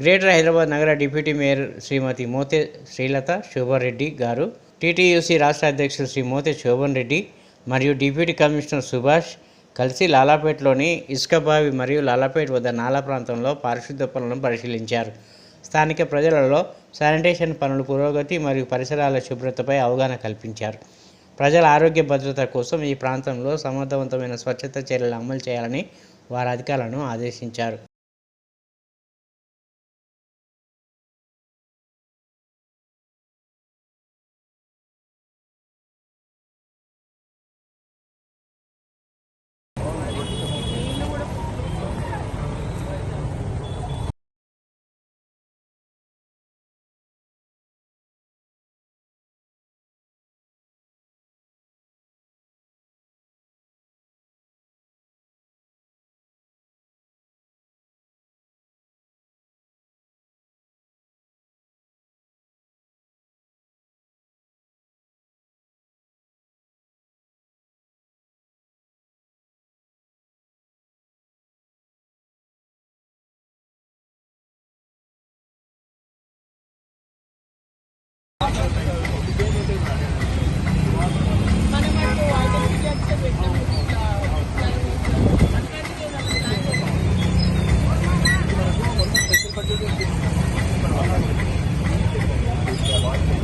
Greater Hyderabad నగర deputy mayor Shrimati Mothe Srilatha Shobhan Reddy garu TTUC రాష్ట్ర అధ్యక్షులు శ్రీ మోతే శోభన్ రెడ్డి మరియు డిప్యూటీ కమిషనర్ సుభాష్ కలిసి లాలాపేటలోని ఇసుకబావి మరియు లాలాపేట వద్ద నాలా ప్రాంతంలో పారిశుద్ధ పనులను పరిశీలించారు. స్థానిక ప్రజలలో శానిటేషన్ పనుల పురోగతి మరియు పరిసరాల శుభ్రతపై అవగాహన కల్పించారు. ప్రజల ఆరోగ్య భద్రత కోసం ఈ ప్రాంతంలో సమర్థవంతమైన స్వచ్ఛత చర్యలు అమలు చేయాలని వారు అధికారులను ఆదేశించారు.